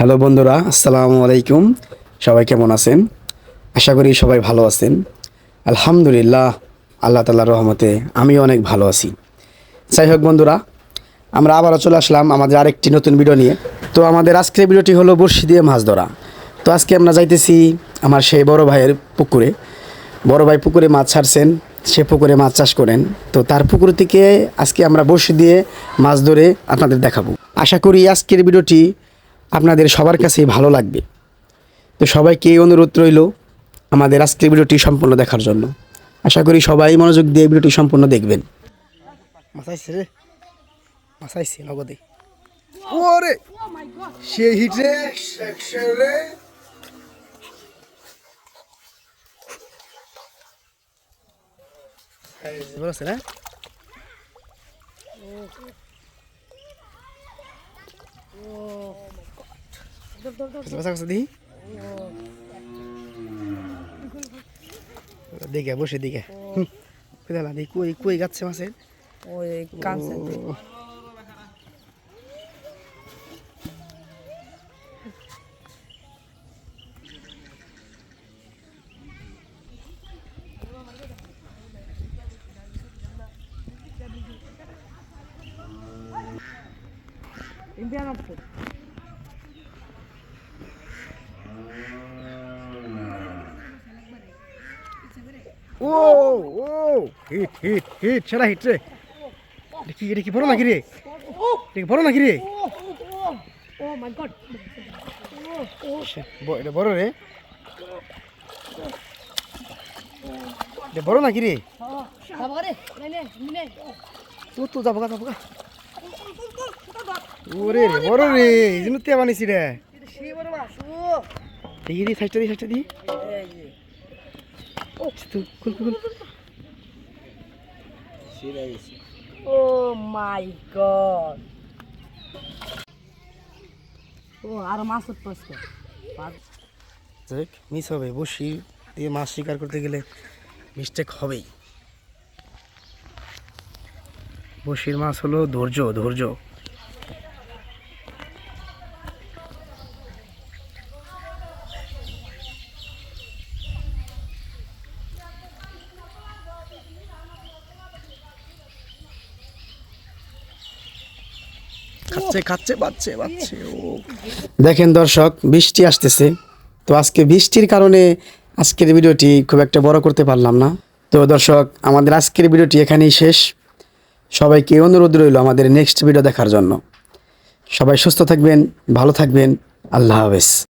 Hello বন্ধুরা, আসসালামু আলাইকুম। সবাই কেমন আছেন? আশা করি সবাই ভালো আছেন। আলহামদুলিল্লাহ, আল্লাহ তাল্লাহ রহমতে আমি অনেক ভালো আছি। যাই হোক বন্ধুরা, আমরা আবারও চলে আসলাম আমাদের আরেকটি নতুন ভিডিও নিয়ে। তো আমাদের আজকের ভিডিওটি হলো বড়শি দিয়ে মাছ ধরা। তো আজকে আমরা যাইতেছি আমার সেই বড় ভাইয়ের পুকুরে। বড় ভাই পুকুরে মাছ ছাড়ছেন, সে পুকুরে মাছ চাষ করেন। তো তার পুকুর থেকে আজকে আমরা বড়শি দিয়ে মাছ ধরে আপনাদের দেখাবো। আশা করি আজকের ভিডিওটি আপনাদের সবার কাছেই ভালো লাগবে। তো সবাইকে এই অনুরোধ রইল আমাদের আজকের ভিডিওটি সম্পূর্ণ দেখার জন্য। আশা করি সবাই মনোযোগ দিয়ে ভিডিওটি সম্পূর্ণ দেখবেন। মাথাইছে দেখি। দিকে বসে দিকে কোথায় দেখি কই কই গাচ্ছে মাছের ওই কাঁচা ও ও হিট হিট হিট সেরা হিট রে বড় নাকি রে দেখি বড় নাকি রে ও মাই গড সে, ব- এটা বড় রে এটা বড় নাকি রে নে তো যাব গা যাব গা ওরে রে বড় রে এই জন্য তে বানিয়েছি রে বড় মাছ দি সাইডটা দি সাইডটা দি এই যে তো খুল খুল খুল। ও মাই গড। ও আর মাছ দেখ মিস হবে। বসি দিয়ে মাছ শিকার করতে গেলে মিস্টেক হবেই। বসির মাছ হলো ধৈর্য ধৈর্য। খাচ্ছে খাচ্ছে বাচ্চে বাচ্চে ও। দেখেন দর্শক, বৃষ্টি আসতেছে। তো আজকে বৃষ্টির কারণে আজকের ভিডিওটি খুব একটা বড় করতে পারলাম না। তো দর্শক, আমাদের আজকের ভিডিওটি এখানেই শেষ। সবাইকে অনুরোধ রইল আমাদের নেক্সট ভিডিও দেখার জন্য। সবাই সুস্থ থাকবেন, ভালো থাকবেন। আল্লাহ হাফেজ।